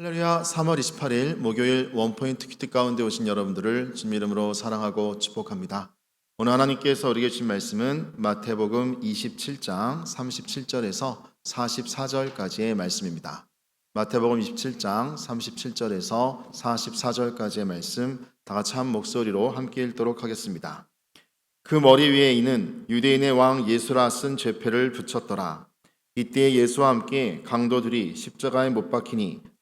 할렐루야 3월 28일 목요일 원포인트 큐티 가운데 오신 여러분들을 주님 이름으로 사랑하고 축복합니다. 오늘 하나님께서 우리에게 주신 말씀은 마태복음 27장 37절에서 44절까지의 말씀입니다. 마태복음 27장 37절에서 44절까지의 말씀 다 같이 한 목소리로 함께 읽도록 하겠습니다. 그 머리 위에 이는 유대인의 왕 예수라 쓴 죄패를 붙였더라. 이때 예수와 함께 강도들이 십자가에 못 박히니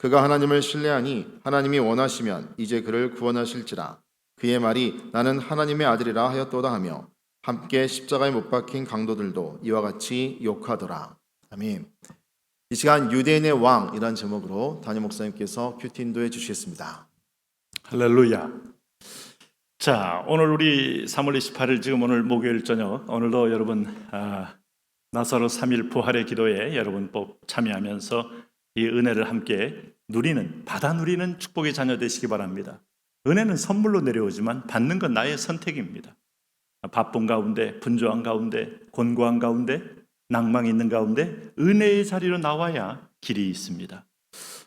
그가 하나님을 신뢰하니 하나님이 원하시면 이제 그를 구원하실지라. 그의 말이 나는 하나님의 아들이라 하였도다 하며 함께 십자가에 못 박힌 강도들도 이와 같이 욕하더라. 아멘. 이 시간 유대인의 왕이란 제목으로 담임 목사님께서 큐티 인도해 주시겠습니다. 할렐루야. 자, 오늘 우리 3월 28일 지금 오늘 목요일 저녁 오늘도 여러분 아, 나사로 3일 부활의 기도에 여러분 꼭 참여하면서 이 은혜를 함께 누리는 받아 누리는 축복의 자녀 되시기 바랍니다. 은혜는 선물로 내려오지만 받는 건 나의 선택입니다. 바쁜 가운데, 분주한 가운데, 곤고한 가운데, 낭망 있는 가운데 은혜의 자리로 나와야 길이 있습니다.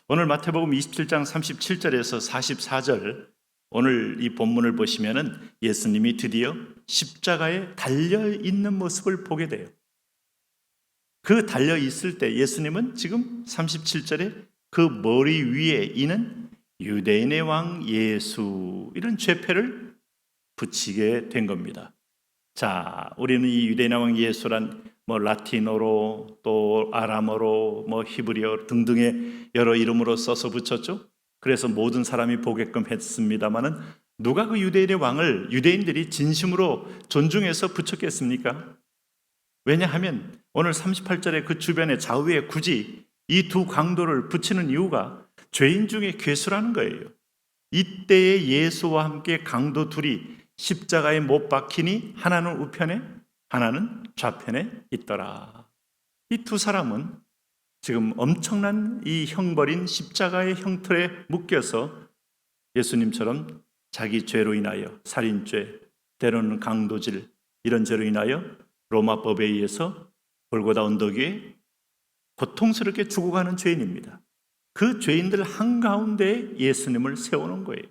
오늘 마태복음 27장 37절에서 44절 오늘 이 본문을 보시면은 예수님이 드디어 십자가에 달려 있는 모습을 보게 돼요. 그 달려 있을 때 예수님은 지금 37절에 그 머리 위에 있는 유대인의 왕 예수 이런 죄패를 붙이게 된 겁니다. 자, 우리는 이 유대인의 왕 예수란 뭐 라틴어로 또 아람어로 뭐 히브리어 등등의 여러 이름으로 써서 붙였죠. 그래서 모든 사람이 보게끔 했습니다마는 누가 그 유대인의 왕을 유대인들이 진심으로 존중해서 붙였겠습니까? 왜냐하면 오늘 38절에 그 주변의 좌우에 굳이 이 두 강도를 붙이는 이유가 죄인 중에 괴수라는 거예요. 이때의 예수와 함께 강도 둘이 십자가에 못 박히니 하나는 우편에 하나는 좌편에 있더라. 이 두 사람은 지금 엄청난 이 형벌인 십자가의 형틀에 묶여서 예수님처럼 자기 죄로 인하여 살인죄, 때로는 강도질 이런 죄로 인하여 로마법에 의해서 골고다 언덕 위에 고통스럽게 죽어가는 죄인입니다. 그 죄인들 한가운데 예수님을 세우는 거예요.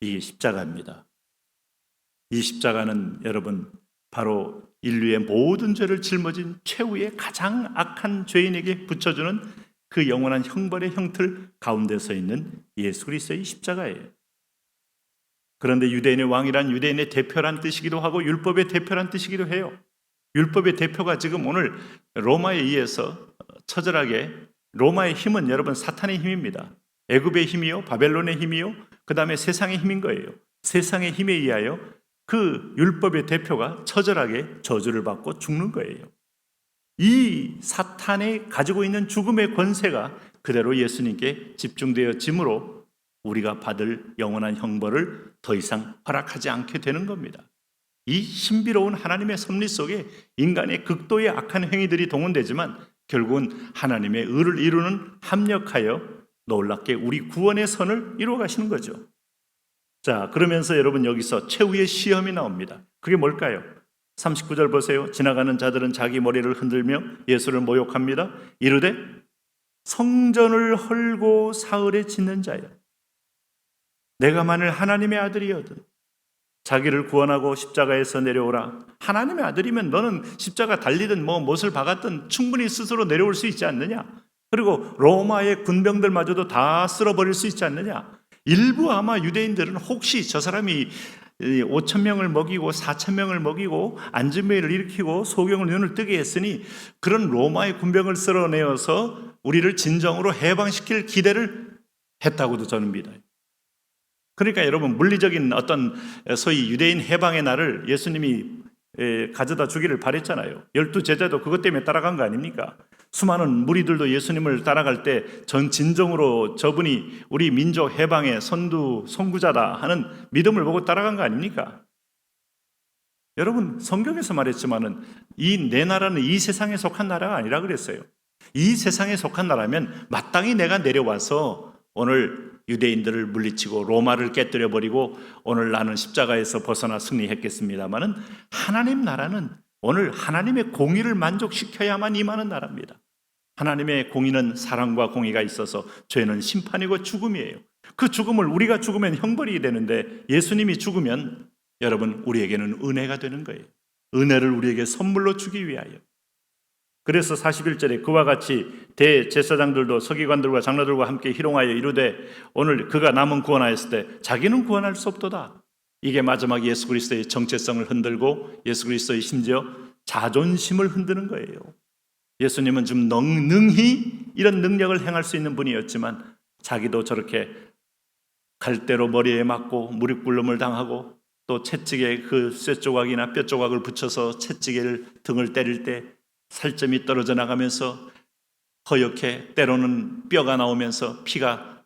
이게 십자가입니다. 이 십자가는 여러분 바로 인류의 모든 죄를 짊어진 최후의 가장 악한 죄인에게 붙여주는 그 영원한 형벌의 형틀 가운데 서 있는 예수 그리스도의 십자가예요. 그런데 유대인의 왕이란 유대인의 대표란 뜻이기도 하고 율법의 대표란 뜻이기도 해요. 율법의 대표가 지금 오늘 로마에 의해서 처절하게 로마의 힘은 여러분 사탄의 힘입니다. 애굽의 힘이요, 바벨론의 힘이요, 그 다음에 세상의 힘인 거예요. 세상의 힘에 의하여 그 율법의 대표가 처절하게 저주를 받고 죽는 거예요. 이 사탄이 가지고 있는 죽음의 권세가 그대로 예수님께 집중되어 짐으로 우리가 받을 영원한 형벌을 더 이상 허락하지 않게 되는 겁니다. 이 신비로운 하나님의 섭리 속에 인간의 극도의 악한 행위들이 동원되지만 결국은 하나님의 의를 이루는 합력하여 놀랍게 우리 구원의 선을 이루어 가시는 거죠. 자, 그러면서 여러분 여기서 최후의 시험이 나옵니다. 그게 뭘까요? 39절 보세요. 지나가는 자들은 자기 머리를 흔들며 예수를 모욕합니다. 이르되 성전을 헐고 사흘에 짓는 자여. 내가 만일 하나님의 아들이거든 자기를 구원하고 십자가에서 내려오라. 하나님의 아들이면 너는 십자가 달리든 뭐 못을 박았든 충분히 스스로 내려올 수 있지 않느냐? 그리고 로마의 군병들마저도 다 쓸어버릴 수 있지 않느냐? 일부 아마 유대인들은 혹시 저 사람이 5천 명을 먹이고 4천 명을 먹이고 안전매를 일으키고 소경을 눈을 뜨게 했으니 그런 로마의 군병을 쓸어내어서 우리를 진정으로 해방시킬 기대를 했다고도 저는 믿어요. 그러니까 여러분 물리적인 어떤 소위 유대인 해방의 날을 예수님이 가져다 주기를 바랬잖아요. 열두 제자도 그것 때문에 따라간 거 아닙니까? 수많은 무리들도 예수님을 따라갈 때 전 진정으로 저분이 우리 민족 해방의 선두 선구자다 하는 믿음을 보고 따라간 거 아닙니까? 여러분 성경에서 말했지만은 이 내 나라는 이 세상에 속한 나라가 아니라 그랬어요. 이 세상에 속한 나라면 마땅히 내가 내려와서 오늘 유대인들을 물리치고 로마를 깨뜨려 버리고 오늘 나는 십자가에서 벗어나 승리했겠습니다마는 하나님 나라는 오늘 하나님의 공의를 만족시켜야만 임하는 나라입니다. 하나님의 공의는 사랑과 공의가 있어서 죄는 심판이고 죽음이에요. 그 죽음을 우리가 죽으면 형벌이 되는데 예수님이 죽으면 여러분 우리에게는 은혜가 되는 거예요. 은혜를 우리에게 선물로 주기 위하여. 그래서 41절에 그와 같이 대제사장들도 서기관들과 장로들과 함께 희롱하여 이르되 오늘 그가 남은 구원하였을 때 자기는 구원할 수 없도다. 이게 마지막 예수 그리스도의 정체성을 흔들고 예수 그리스도의 심지어 자존심을 흔드는 거예요. 예수님은 좀 능- 능히 이런 능력을 행할 수 있는 분이었지만 자기도 저렇게 갈대로 머리에 맞고 무릎 꿇음을 당하고 또 채찍에 그 쇠조각이나 뼈조각을 붙여서 채찍을 등을 때릴 때 살점이 떨어져 나가면서 허옇게 때로는 뼈가 나오면서 피가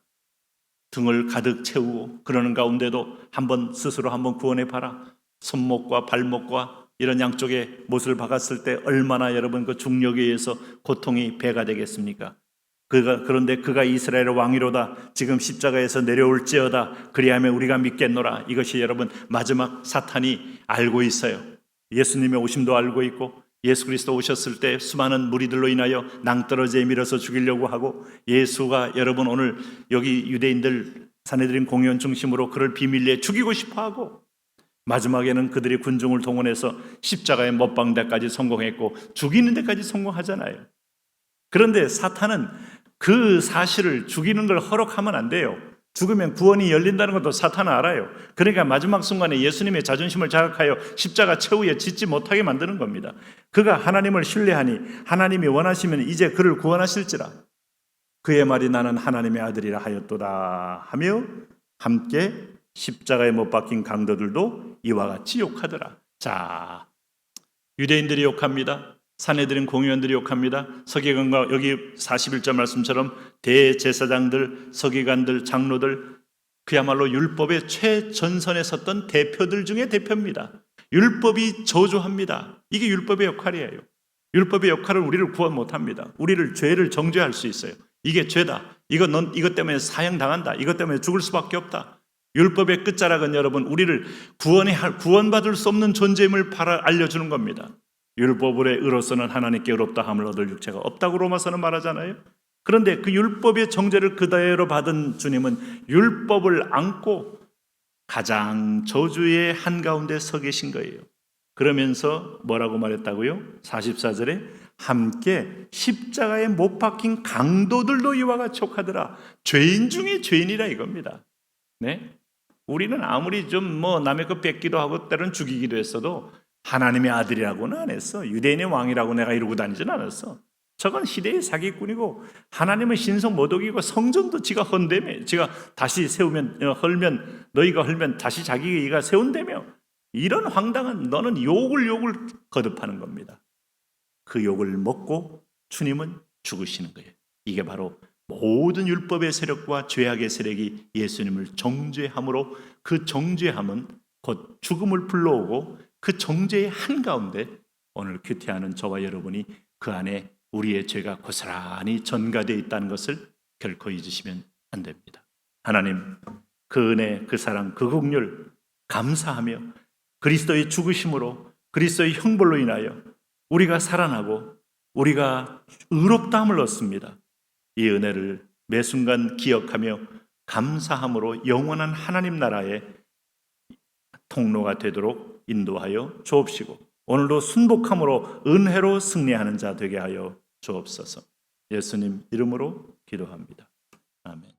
등을 가득 채우고 그러는 가운데도 한번 스스로 한번 구원해 봐라. 손목과 발목과 이런 양쪽에 못을 박았을 때 얼마나 여러분 그 중력에 의해서 고통이 배가 되겠습니까? 그가 그런데 그가 이스라엘 왕이로다 지금 십자가에서 내려올지어다 그리하면 우리가 믿겠노라 이것이 여러분 마지막 사탄이 알고 있어요 예수님의 오심도 알고 있고 예수 그리스도 오셨을 때 수많은 무리들로 인하여 낭떠러지에 밀어서 죽이려고 하고 예수가 여러분 오늘 여기 유대인들 사내들인 공연 중심으로 그를 비밀리에 죽이고 싶어 하고 마지막에는 그들이 군중을 동원해서 십자가의 못방대까지 성공했고 죽이는 데까지 성공하잖아요. 그런데 사탄은 그 사실을 죽이는 걸 허락하면 안 돼요. 죽으면 구원이 열린다는 것도 사탄은 알아요. 그러니까 마지막 순간에 예수님의 자존심을 자극하여 십자가 최후에 짓지 못하게 만드는 겁니다. 그가 하나님을 신뢰하니 하나님이 원하시면 이제 그를 구원하실지라. 그의 말이 나는 하나님의 아들이라 하였도다 하며 함께 십자가에 못 박힌 강도들도 이와 같이 욕하더라. 자, 유대인들이 욕합니다. 사내들인 공의원들이 욕합니다. 서기관과 여기 41절 말씀처럼 대제사장들, 서기관들, 장로들 그야말로 율법의 최전선에 섰던 대표들 중에 대표입니다. 율법이 저주합니다. 이게 율법의 역할이에요. 율법의 역할을 우리를 구원 못합니다. 우리를 죄를 정죄할 수 있어요. 이게 죄다. 이거 넌 이것 때문에 사형 당한다. 이것 때문에 죽을 수밖에 없다. 율법의 끝자락은 여러분 우리를 구원해 할 구원받을 수 없는 존재임을 알려주는 겁니다. 율법의 의로서는 하나님께 의롭다 함을 얻을 육체가 없다고 로마서는 말하잖아요. 그런데 그 율법의 정죄를 그대로 받은 주님은 율법을 안고 가장 저주의 한가운데 서 계신 거예요. 그러면서 뭐라고 말했다고요? 44절에 함께 십자가에 못 박힌 강도들도 이와 같이 촉하더라. 죄인 중에 죄인이라 이겁니다. 네? 우리는 아무리 좀 뭐 남의 것 뺏기도 하고 때론 죽이기도 했어도 하나님의 아들이라고는 안 했어. 유대인의 왕이라고 내가 이러고 다니진 않았어. 저건 시대의 사기꾼이고 하나님은 신성 모독이고 성전도 지가 헌다며 지가 다시 세우면 어, 헐면 너희가 헐면 다시 자기가 세운다며 이런 황당한 너는 욕을 욕을 거듭하는 겁니다. 그 욕을 먹고 주님은 죽으시는 거예요. 이게 바로 모든 율법의 세력과 죄악의 세력이 예수님을 정죄함으로 그 정죄함은 곧 죽음을 불러오고 그 정죄의 한가운데 오늘 큐티하는 저와 여러분이 그 안에 우리의 죄가 고스란히 전가되어 있다는 것을 결코 잊으시면 안 됩니다. 하나님 그 은혜, 그 사랑, 그 긍휼 감사하며 그리스도의 죽으심으로 그리스도의 형벌로 인하여 우리가 살아나고 우리가 의롭다함을 얻습니다. 이 은혜를 매 순간 기억하며 감사함으로 영원한 하나님 나라의 통로가 되도록 인도하여 주옵시고 오늘도 순복함으로 은혜로 승리하는 자 되게 하여 주옵소서. 예수님 이름으로 기도합니다. 아멘.